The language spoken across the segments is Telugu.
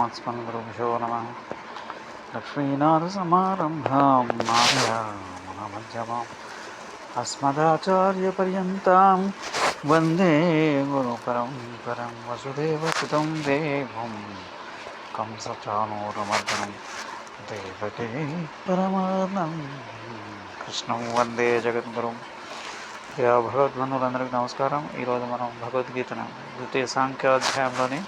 పరమాత్మన్గురుభ్యో నమ లక్ష్మీనాథసమారంభాం నారాయణమధ్యమాం అస్మదాచార్యపర్యంతం వందే గురుపరం పరం వసుదేవసుతం దేవం కంసచానూరమర్దనం దేవకే పరమానం కృష్ణం వందే జగద్గురుం భగవద్బంధువులందరికీ నమస్కారం ఈరోజు మనం భగవద్గీతను ద్వితీయ సాంఖ్యాధ్యాయంలోని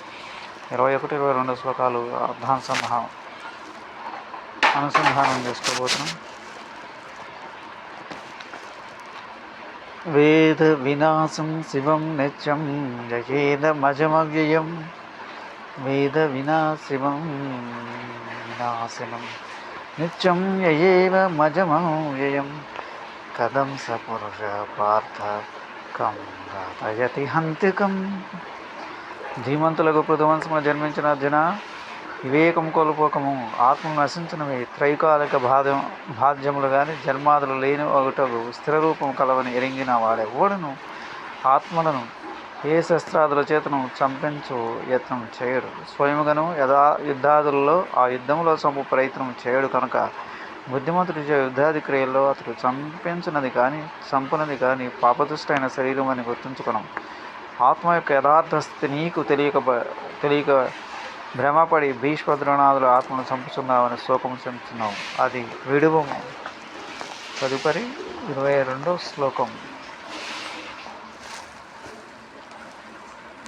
ఇరవై ఒకటి ఇరవై రెండు శ్లోకాలు అర్ధాంసంహ అనుసంధానం చేసుకోబోతున్నాం. వేద వినాశం శివం నిత్యం జయేదమజమవ్యయం వేద వినాశివం వినాశనం నిత్యం యయేవ మజమవ్యయం. కథం స పురుష పార్థ కం రాతయతి హంతికం. ధీమంతులకు పృథువంశమున జన్మించిన జన వివేకం కోల్పోకము ఆత్మను నశించినవి. త్రైకాలిక బాధ్యం బాధ్యములు కానీ జన్మాదులు లేని ఒకటకు స్థిర రూపం కలవని ఎరింగిన వాడెవడను ఆత్మలను ఏ శస్త్రాదుల చేతను చంపించు యత్నం చేయడు? స్వయముగాను యథా యుద్ధాదులలో ఆ యుద్ధంలో చంపు ప్రయత్నం చేయడు కనుక బుద్ధిమంతుడి యుద్ధాది క్రియల్లో అతడు చంపించినది కానీ చంపునది కానీ పాపదుష్టైన శరీరం అని గుర్తుంచుకున్నాం ఆత్మ యొక్క యథార్థ స్థితి నీకు తెలియక తెలియక భ్రమపడి భీష్మద్రోణాదులు ఆత్మను చంపుతున్నావని శోకం చెందుతున్నావు అది విడువము. తదుపరి ఇరవై రెండో శ్లోకం.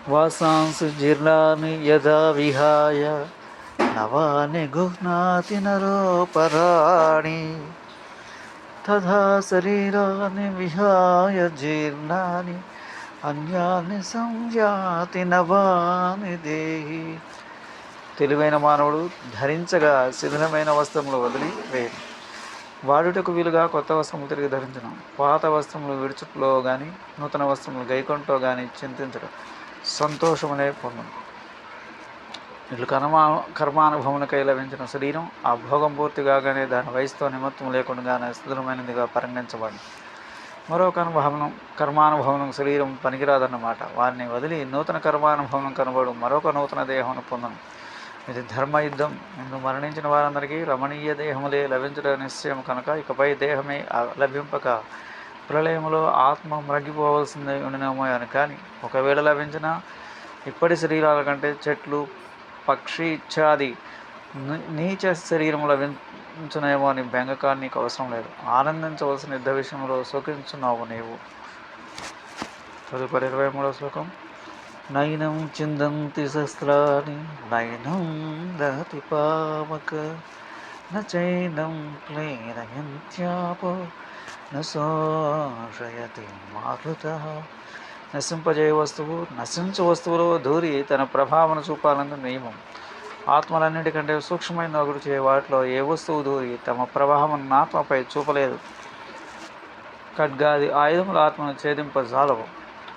వాసాంసు జీర్ణాన్ని యథా విహాయ నవాని గుహ్నాతి నరోపరాణి తథా శరీరాన్ని విహాయ జీర్ణాని అన్యాన్ని సంజాతి నవాని దేహి. తెలివైన మానవుడు ధరించగా శిథిలమైన వస్త్రములు వదిలి వేయను వాడుటకు వీలుగా కొత్త వస్త్రములు తిరిగి ధరించడం పాత వస్త్రములు విడుచుట్లో కానీ నూతన వస్త్రములు గైకొంటో కానీ చింతించడం సంతోషమనే పొందడం ఇట్లు కర్మా కర్మానుభవమునకై లభించిన శరీరం ఆ భోగం పూర్తి కాగానే దాని వయసుతో నిమిత్తం లేకుండానే సుదృఢమైనదిగా పరిగణించబడింది మరొక అనుభవనం కర్మానుభవనం శరీరం పనికిరాదన్నమాట. వారిని వదిలి నూతన కర్మానుభవనం కనబడు మరొక నూతన దేహం పొందను. ఇది ధర్మయుద్ధం ఇందు మరణించిన వారందరికీ రమణీయ దేహములే లభించడం నిశ్చయం కనుక ఇకపై దేహమే లభింపక ప్రళయములో ఆత్మ మ్రగిపోవలసిందే ఉండినమో అని. కానీ ఒకవేళ లభించిన ఇప్పటి శరీరాల కంటే చెట్లు పక్షి ఇత్యాది నీచ శరీరము లభించునేమో అని బెంగకా నీకు అవసరం లేదు. ఆనందించవలసిన యుద్ధ విషయంలో సుఖించున్నావు నీవు. తదుపరి ఇరవై మూడో శ్లోకం. నయనం చిందంతి శస్త్రాన్ని నయనం దహతి పావక నైనం క్లేరయంత్యాపో నశోషయతి మారుత. నశింపజేయ వస్తువు నశించు వస్తువులో ధూరి తన ప్రభావం చూపాలన్న నియమం. ఆత్మలన్నిటికంటే సూక్ష్మమైన ఒకటి చే వాటిలో ఏ వస్తువు దూరి తమ ప్రవాహం ఆత్మపై చూపలేదు. ఖడ్గాది ఆయుధములు ఆత్మను ఛేదింపజాలవు.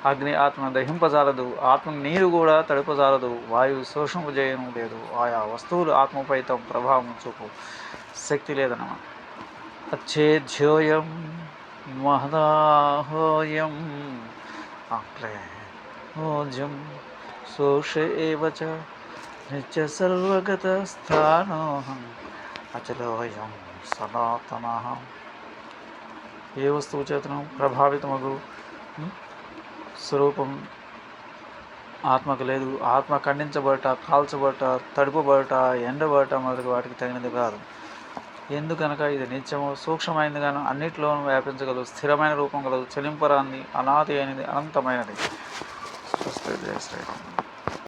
అగ్ని ఆత్మను దహింపజాలదు. ఆత్మ నీరు కూడా తడుపజాలదు. వాయువు సూక్ష్మపు చేయడం లేదు. ఆయా వస్తువులు ఆత్మపై తమ ప్రభావం చూపు. శక్తి లేదన్నమాట అచ్చేధ్యోయం మహదాహోయం అప్లే ఓజం. సోష ఏవచ నిత్య సర్వగత స్థానోహం అచలోయం సనాతనహం ఏ వస్తువు చేతనం ప్రభావితమగు స్వరూపం ఆత్మకు లేదు. ఆత్మ ఖండించబడట కాల్చబడట తడుపుబడట ఎండబడట మొదలగు వాటికి తగినది కాదు. ఎందుకనక ఇది నిత్యము సూక్ష్మమైనది కాను అన్నిటిలోనూ వ్యాపించగలదు. స్థిరమైన రూపం గలదు. చెలింపరాన్ని అనాథి అయినది అనంతమైనది. శ్రీరామ్.